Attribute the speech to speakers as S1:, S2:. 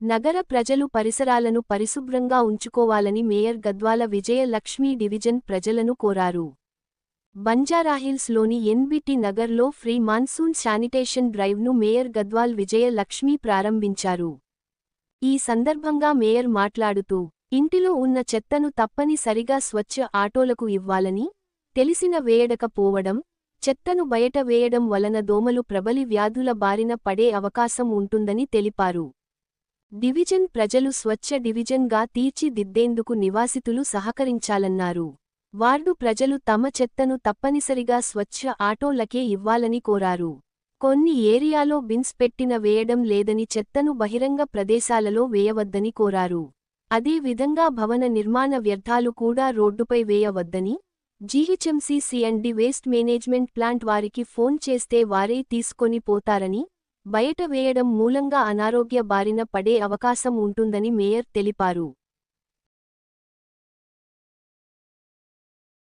S1: నగర ప్రజలు పరిసరాలను పరిశుభ్రంగా ఉంచుకోవాలని మేయర్ గద్వాల విజయ లక్ష్మీ డివిజన్ ప్రజలను కోరారు. బంజారాహిల్స్లోని ఎన్బిటి నగర్లో ఫ్రీ మాన్సూన్ శానిటేషన్ డ్రైవ్ను మేయర్ గద్వాల్ విజయలక్ష్మి ప్రారంభించారు. ఈ సందర్భంగా మేయర్ మాట్లాడుతూ ఇంటిలో ఉన్న చెత్తను తప్పనిసరిగా స్వచ్ఛ ఆటోలకు ఇవ్వాలని తెలిసిన వేయడకపోవడం చెత్తను బయట వేయడం వలన దోమలు ప్రబలి వ్యాధుల బారిన పడే అవకాశం ఉంటుందని తెలిపారు. డివిజన్ ప్రజలు స్వచ్ఛ డివిజన్గా తీర్చిదిద్దేందుకు నివాసితులు సహకరించాలన్నారు. వార్డు ప్రజలు తమ చెత్తను తప్పనిసరిగా స్వచ్ఛ ఆటోలకే ఇవ్వాలని కోరారు. కొన్ని ఏరియాలో బిన్స్ పెట్టిన వేయడం లేదని చెత్తను బహిరంగ ప్రదేశాలలో వేయవద్దని కోరారు. అదే విధంగా భవన నిర్మాణ వ్యర్థాలు కూడా రోడ్డుపై వేయవద్దని GHMC CMD waste management plant వారికి ఫోన్ చేస్తే వారే తీసుకొని పోతారని బయట వేయడం మూలంగా అనారోగ్య బారిన పడే అవకాశం ఉంటుందని మేయర్ తెలిపారు.